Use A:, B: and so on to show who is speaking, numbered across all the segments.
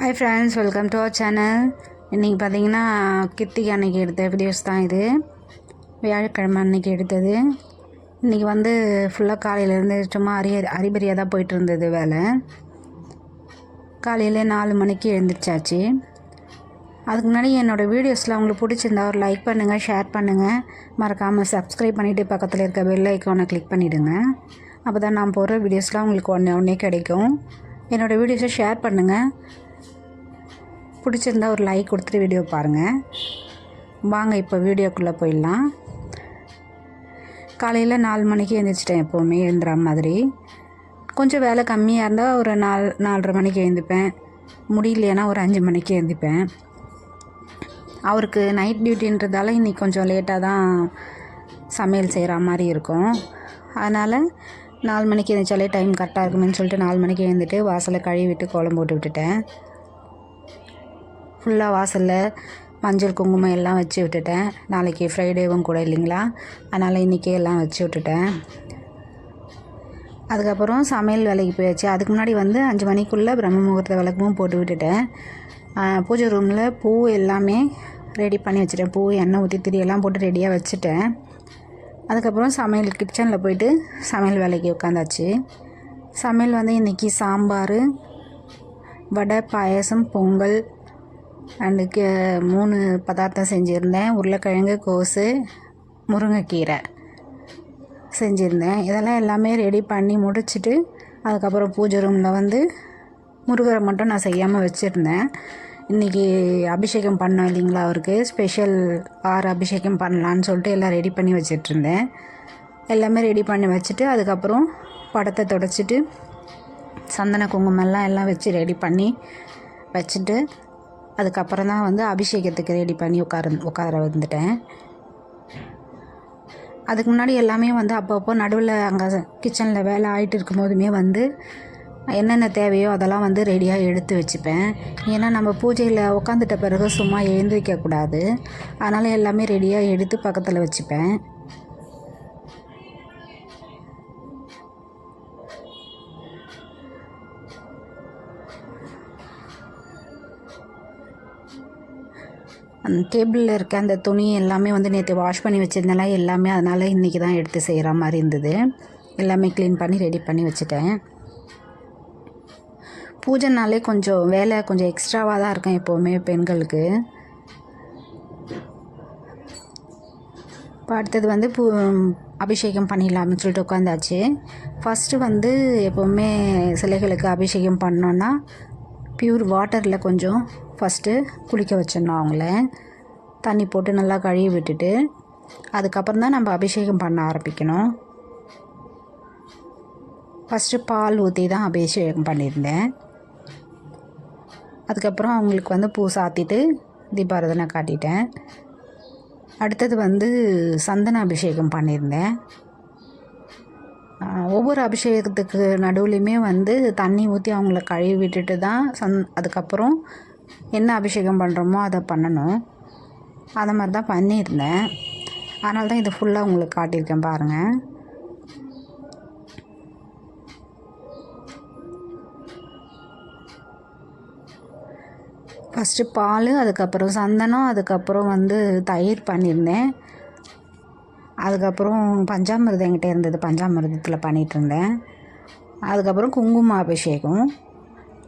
A: Hi friends welcome to our channel இன்றைக்கி பார்த்தீங்கன்னா கித்திகை அன்னைக்கு எடுத்த வீடியோஸ் தான் இது. வியாழக்கிழமை அன்னைக்கு எடுத்தது. இன்றைக்கி வந்து ஃபுல்லாக காலையிலேருந்து சும்மா அரிய அரிபரியாக தான் போயிட்டு இருந்தது வேலை. காலையில் நாலு மணிக்கு எழுந்திரிச்சாச்சு. அதுக்கு முன்னாடி என்னோடய வீடியோஸில் உங்களுக்கு பிடிச்சிருந்தா ஒரு லைக் பண்ணுங்கள் ஷேர் பண்ணுங்கள் மறக்காமல் சப்ஸ்கிரைப் பண்ணிவிட்டு பக்கத்தில் இருக்க பெல் ஐக்கானை கிளிக் பண்ணிவிடுங்க அப்போ தான் நான் போடுற வீடியோஸ்லாம் உங்களுக்கு ஒன்றே ஒன்றே கிடைக்கும். என்னோடய வீடியோஸை ஷேர் பண்ணுங்கள் பிடிச்சிருந்தா ஒரு லைக் கொடுத்துட்டு வீடியோ பாருங்கள் வாங்க இப்போ வீடியோக்குள்ளே போயிடலாம். காலையில் நாலு மணிக்கு எழுந்திரிச்சிட்டேன் எப்போவுமே எழுந்துற மாதிரி. கொஞ்சம் வேலை கம்மியாக இருந்தால் ஒரு நால் நாலரை மணிக்கு எழுந்திப்பேன். முடியலைன்னா ஒரு அஞ்சு மணிக்கு எழுந்திப்பேன். அவருக்கு நைட் டியூட்டின்றதால இன்றைக்கி கொஞ்சம் லேட்டாக தான் சமையல் செய்கிற மாதிரி இருக்கும். அதனால் நாலு மணிக்கு எழுந்திரிச்சாலே டைம் கரெக்டாக இருக்குமேன்னு சொல்லிட்டு நாலு மணிக்கு எழுந்துட்டு வாசலை கழுவி விட்டு கோலம் போட்டு விட்டுட்டேன். ஃபுல்லாக வாசலில் மஞ்சள் குங்குமம் எல்லாம் வச்சு விட்டுட்டேன். நாளைக்கு ஃப்ரைடேவும் கூட இல்லைங்களா? அதனால் இன்றைக்கே எல்லாம் வச்சு விட்டுட்டேன். அதுக்கப்புறம் சமையல் வேலைக்கு போயாச்சு. அதுக்கு முன்னாடி வந்து அஞ்சு மணிக்குள்ளே பிரம்ம முகூர்த்த விளக்கமும் போட்டு விட்டுட்டேன். பூஜை ரூமில் பூ எல்லாமே ரெடி பண்ணி வச்சுட்டேன். பூ எண்ணெய் ஊற்றி திரி எல்லாம் போட்டு ரெடியாக வச்சுட்டேன். அதுக்கப்புறம் சமையல் கிச்சனில் போயிட்டு சமையல் வேலைக்கு உட்காந்தாச்சு சமையல் வந்து இன்றைக்கி சாம்பார் வடை பாயசம் பொங்கல் அன்றைக்கி மூணு பதார்த்தம் செஞ்சுருந்தேன். உருளைக்கிழங்கு கோஸு முருங்கைக்கீரை செஞ்சுருந்தேன். இதெல்லாம் எல்லாமே ரெடி பண்ணி முடிச்சுட்டு அதுக்கப்புறம் பூஜை ரூமில் வந்து முருகரை மட்டும் நான் செய்யாமல் வச்சுருந்தேன். இன்றைக்கி அபிஷேகம் பண்ணோம் இல்லைங்களா அவருக்கு? ஸ்பெஷல் ஆறு அபிஷேகம் பண்ணலான்னு சொல்லிட்டு எல்லாம் ரெடி பண்ணி வச்சிட்ருந்தேன். எல்லாமே ரெடி பண்ணி வச்சுட்டு அதுக்கப்புறம் படத்தை தொடச்சிட்டு சந்தன குங்குமம்லாம் எல்லாம் வச்சு ரெடி பண்ணி வச்சுட்டு அதுக்கப்புறம் தான் வந்து அபிஷேகத்துக்கு ரெடி பண்ணி உட்கார உட்கார வந்துட்டேன். அதுக்கு முன்னாடி எல்லாமே வந்து அப்பப்போ நடுவில் அங்கே கிச்சனில் வேலை ஆகிட்டு இருக்கும் போதுமே வந்து என்னென்ன தேவையோ அதெல்லாம் வந்து ரெடியாக எடுத்து வச்சுப்பேன். ஏன்னா நம்ம பூஜையில் உட்காந்துட்ட பிறகு சும்மா எழுந்திரிக்கக்கூடாது அதனால் எல்லாமே ரெடியாக எடுத்து பக்கத்தில் வச்சுப்பேன். அந்த டேபிளில் இருக்க அந்த துணி எல்லாமே வந்து நேற்று வாஷ் பண்ணி வச்சிருந்தேன் எல்லாமே அதனால் இன்றைக்கி தான் எடுத்து செய்கிற மாதிரி இருந்தது. எல்லாமே க்ளீன் பண்ணி ரெடி பண்ணி வச்சுட்டேன். பூஜைனாலே கொஞ்சம் வேலை கொஞ்சம் எக்ஸ்ட்ராவாக தான் இருக்கும் எப்போவுமே பெண்களுக்கு. இப்போ அடுத்தது வந்து பூ அபிஷேகம் பண்ணிடலாம்னு சொல்லிட்டு உட்காந்தாச்சு. ஃபஸ்ட்டு வந்து எப்போவுமே சிலைகளுக்கு அபிஷேகம் பண்ணோன்னா ப்யூர் வாட்டரில் கொஞ்சம் ஃபஸ்ட்டு குளிக்க வச்சிடணும் அவங்கள. தண்ணி போட்டு நல்லா கழுவி விட்டுட்டு அதுக்கப்புறம் தான் நம்ம அபிஷேகம் பண்ண ஆரம்பிக்கணும். ஃபஸ்ட்டு பால் ஊற்றி தான் அபிஷேகம் பண்ணியிருந்தேன். அதுக்கப்புறம் அவங்களுக்கு வந்து பூ சாத்திட்டு தீபாரதனை காட்டிட்டேன். அடுத்தது வந்து சந்தன அபிஷேகம் பண்ணியிருந்தேன். ஒவ்வொரு அபிஷேகத்துக்கு நடுவுலையுமே வந்து தண்ணி ஊற்றி அவங்கள கழுவி விட்டுட்டு தான் சந் அதுக்கப்புறம் என்ன அபிஷேகம் பண்ணுறோமோ அதை பண்ணணும். அதை மாதிரி தான் பண்ணியிருந்தேன். அதனால தான் இதை ஃபுல்லாக உங்களுக்கு காட்டியிருக்கேன் பாருங்கள் ஃபஸ்ட்டு பால் அதுக்கப்புறம் சந்தனம் அதுக்கப்புறம் வந்து தயிர் பண்ணியிருந்தேன். அதுக்கப்புறம் பஞ்சாமிரதம் என்கிட்ட இருந்தது பஞ்சாமிரதத்தில் பண்ணிகிட்டு இருந்தேன். அதுக்கப்புறம் குங்கும அபிஷேகம்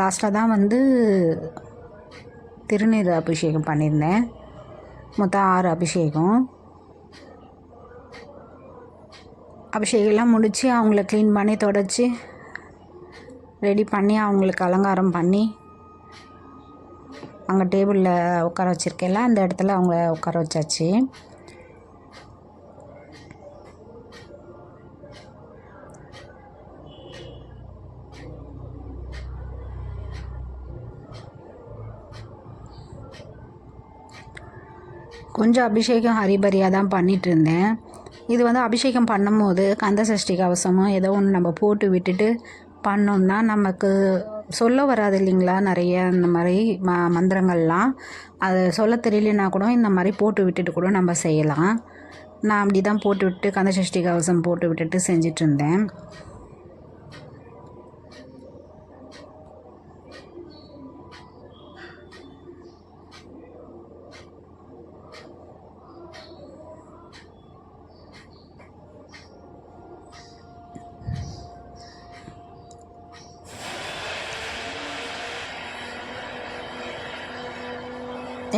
A: லாஸ்ட்டாக தான் வந்து திருநீர் அபிஷேகம் பண்ணியிருந்தேன். மொத்தம் ஆறு அபிஷேகம். அபிஷேகம்லாம் முடித்து அவங்கள க்ளீன் பண்ணி தொடச்சி ரெடி பண்ணி அவங்களுக்கு அலங்காரம் பண்ணி அங்கே டேபிளில் உட்கார வச்சுருக்கேன்ல அந்த இடத்துல அவங்கள உட்கார வச்சாச்சு. கொஞ்சம் அபிஷேகம் ஹரிபரியாக தான் பண்ணிகிட்டு இருந்தேன் இது வந்து அபிஷேகம் பண்ணும்போது கந்த சஷ்டி கவசமும் ஏதோ ஒன்று நம்ம போட்டு விட்டுட்டு பண்ணோம்னா நமக்கு சொல்ல வராது இல்லைங்களா? நிறைய இந்த மாதிரி ம மந்திரங்கள்லாம். அதை சொல்ல தெரியலனா கூட இந்த மாதிரி போட்டு விட்டுட்டு கூட நம்ம செய்யலாம். நான் அப்படி தான் போட்டு விட்டு கந்த சஷ்டி கவசம் போட்டு விட்டுட்டு செஞ்சிட்ருந்தேன்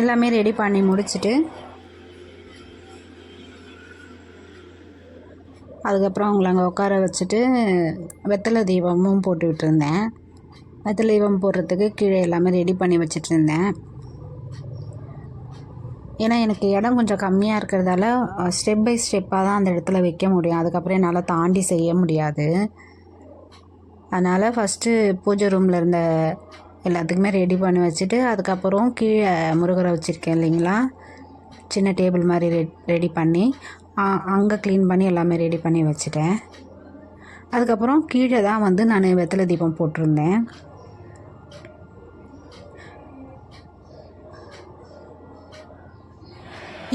A: எல்லாமே ரெடி பண்ணி முடிச்சுட்டு அதுக்கப்புறம் அவங்கள அங்கே உட்கார வச்சுட்டு வெத்தலை தீபமும் போட்டு விட்டுருந்தேன். வெத்தலை தீபம் போடுறதுக்கு கீழே எல்லாமே ரெடி பண்ணி வச்சிட்டு இருந்தேன் ஏன்னா எனக்கு இடம் கொஞ்சம் கம்மியாக இருக்கிறதால ஸ்டெப் பை ஸ்டெப்பாக தான் அந்த இடத்துல வைக்க முடியும். அதுக்கப்புறம் என்னால் தாண்டி செய்ய முடியாது. அதனால் ஃபஸ்ட்டு பூஜை ரூமில் இருந்த எல்லாத்துக்குமே ரெடி பண்ணி வச்சுட்டு அதுக்கப்புறம் கீழே முருகரை வச்சுருக்கேன் இல்லைங்களா? சின்ன டேபிள் மாதிரி ரெ ரெடி பண்ணி அங்கே க்ளீன் பண்ணி எல்லாமே ரெடி பண்ணி வச்சுட்டேன். அதுக்கப்புறம் கீழே தான் வந்து நான் வெத்தலை தீபம் போட்டிருந்தேன்.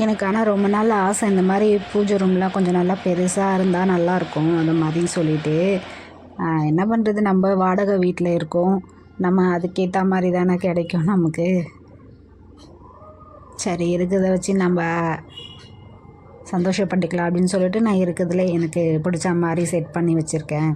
A: எனக்கு ஆனால் ரொம்ப நாள் ஆசை இந்த மாதிரி பூஜை ரூம்லாம் கொஞ்சம் நல்லா பெருசாக இருந்தால் நல்லாயிருக்கும் அந்த மாதிரின்னு சொல்லிட்டு. என்ன பண்ணுறது நம்ம வாடகை வீட்டில் இருக்கோம். நம்ம அதுக்கேற்ற மாதிரி தானே கிடைக்கும் நமக்கு. சரி இருக்கிறத வச்சு நம்ம சந்தோஷப்பட்டுக்கலாம் அப்படின்னு சொல்லிட்டு நான் இருக்கிறதுல எனக்கு பிடிச்ச மாதிரி செட் பண்ணி வச்சுருக்கேன்.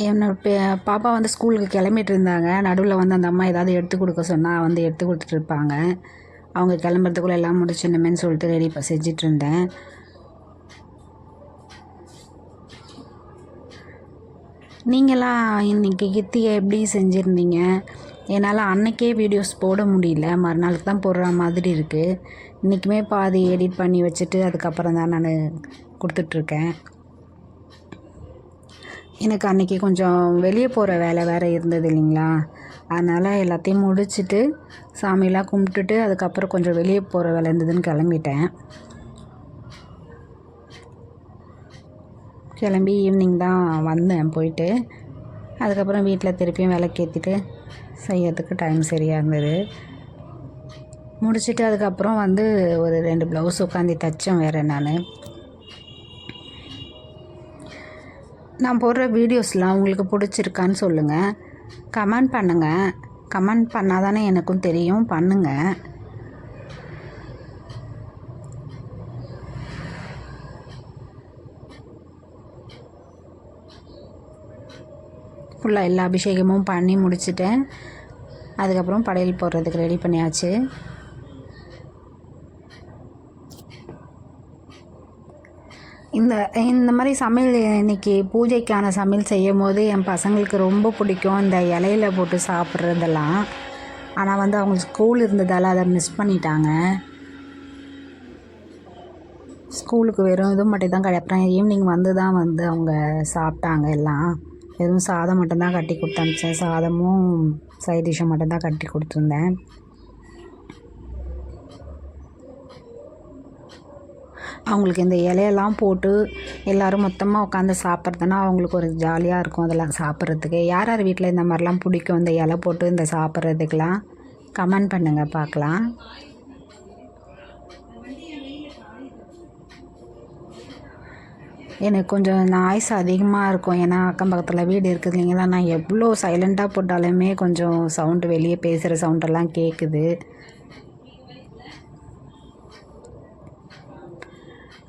A: என்னோட பாப்பா வந்து ஸ்கூலுக்கு கிளம்பிட்டு இருந்தாங்க நடுவில் வந்து அந்த அம்மா ஏதாவது எடுத்து கொடுக்க சொன்னால் வந்து எடுத்து கொடுத்துட்டு இருப்பாங்க அவங்க கிளம்புறதுக்குள்ளே எல்லாம் முடிச்சிடணுமேன்னு சொல்லிட்டு ரெடி இப்போ செஞ்சிட்டு இருந்தேன் நீங்களாம் இன்னைக்கு கித்தியை எப்படி செஞ்சுருந்தீங்க? என்னால் அன்னைக்கே வீடியோஸ் போட முடியல. மறுநாளுக்கு தான் போடுற மாதிரி இருக்குது இன்றைக்குமே பாதி எடிட் பண்ணி வச்சுட்டு அதுக்கப்புறம் தான் நான் கொடுத்துட்ருக்கேன் எனக்கு அன்றைக்கி கொஞ்சம் வெளியே போகிற வேலை வேறு இருந்தது இல்லைங்களா? அதனால் எல்லாத்தையும் முடிச்சுட்டு சாமியெல்லாம் கும்பிட்டுட்டு அதுக்கப்புறம் கொஞ்சம் வெளியே போகிற வேலை இருந்ததுன்னு கிளம்பிட்டேன். கிளம்பி ஈவினிங் தான் வந்தேன் போயிட்டு. அதுக்கப்புறம் வீட்டில் திருப்பியும் விளக்கேற்றிட்டு செய்யறதுக்கு டைம் சரியாக இருந்தது. முடிச்சுட்டு அதுக்கப்புறம் வந்து ஒரு ரெண்டு ப்ளவுஸ் உட்காந்து தைச்சேன் வேறு நான். நான் போடுற வீடியோஸ்லாம் உங்களுக்கு பிடிச்சிருக்கான்னு சொல்லுங்கள் கமெண்ட் பண்ணுங்கள் கமெண்ட் பண்ணால் தானே எனக்கும் தெரியும். பண்ணுங்கள் ஃபுல்லாக எல்லா அபிஷேகமும் பண்ணி முடிச்சிட்டேன். அதுக்கப்புறம் படையல் போடுறதுக்கு ரெடி பண்ணியாச்சு. இந்த இந்த மாதிரி சமையல் இன்னைக்கு பூஜைக்கான சமையல் செய்யும் போது என் பசங்களுக்கு ரொம்ப பிடிக்கும். இந்த இலையில போட்டு சாப்பிட்றதெல்லாம். ஆனால் வந்து அவங்க ஸ்கூல் இருந்ததால் அதை மிஸ் பண்ணிட்டாங்க. ஸ்கூலுக்கு வெறும் இது மட்டும் தான் அப்புறம் ஈவினிங் வந்து தான் வந்து அவங்க சாப்பிட்டாங்க எல்லாம். வெறும் சாதம் மட்டும்தான் கட்டி கொடுத்து அனுப்பிச்சேன். சாதமும் சைட் டிஷ்ஷும் மட்டும்தான் கட்டி கொடுத்துருந்தேன். அவங்களுக்கு இந்த இலையெல்லாம் போட்டு எல்லோரும் மொத்தமாக உட்காந்து சாப்பிட்றதுனா அவங்களுக்கு ஒரு ஜாலியாக இருக்கும் அதெல்லாம் சாப்பிட்றதுக்கு. யார் யார் வீட்டில் இந்த மாதிரிலாம் பிடிக்கும்? இந்த இலை போட்டு இந்த சாப்பிட்றதுக்கெலாம் கமெண்ட் பண்ணுங்கள் பார்க்கலாம். எனக்கு கொஞ்சம் நாய்ஸ் அதிகமாக இருக்கும். ஏன்னா அக்கம் பக்கத்தில் வீடு இருக்குது இல்லைங்களா? நான் எவ்வளோ சைலண்ட்டாக போட்டாலுமே கொஞ்சம் சவுண்டு வெளியே பேசுகிற சவுண்டெல்லாம் கேட்குது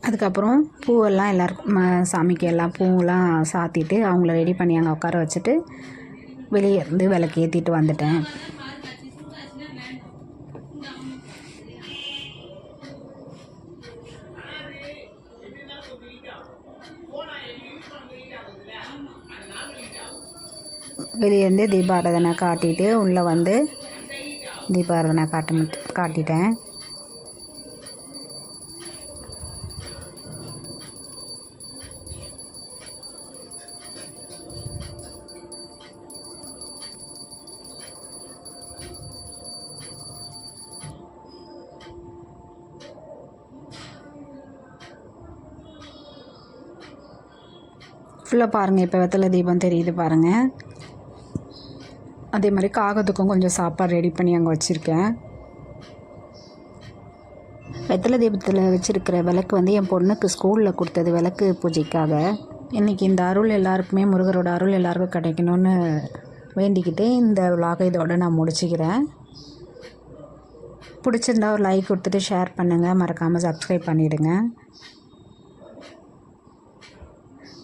A: அதுக்கப்புறம் பூவெல்லாம் எல்லாருக்கும் சாமிக்கு எல்லாம் பூவெல்லாம் சாத்திட்டு அவங்கள ரெடி பண்ணி அங்கே உட்கார வச்சுட்டு வெளியே இருந்து விளக்கு ஏற்றிட்டு வந்துட்டேன். வெளியே இருந்து தீபாராதனை காட்டிட்டு உள்ளே வந்து தீபாராதனை காட்ட காட்டிட்டேன். ஃபுல்லாக பாருங்கள் இப்போ வெத்தலை தீபம் தெரியுது பாருங்கள் அதே மாதிரி காகத்துக்கும் கொஞ்சம் சாப்பாடு ரெடி பண்ணி அங்கே வச்சுருக்கேன். வெத்தலை தீபத்தில் வச்சுருக்கிற விளக்கு வந்து என் பொண்ணுக்கு ஸ்கூலில் கொடுத்தது விளக்கு பூஜைக்காக. இன்றைக்கி இந்த அருள் எல்லாருக்குமே முருகரோட அருள் எல்லாருக்கும் கிடைக்கணும்னு வேண்டிக்கிட்டு இந்த vlog இதோட நான் முடிச்சுக்கிறேன். பிடிச்சிருந்தா ஒரு லைக் கொடுத்துட்டு ஷேர் பண்ணுங்கள் மறக்காமல் சப்ஸ்கிரைப் பண்ணிவிடுங்க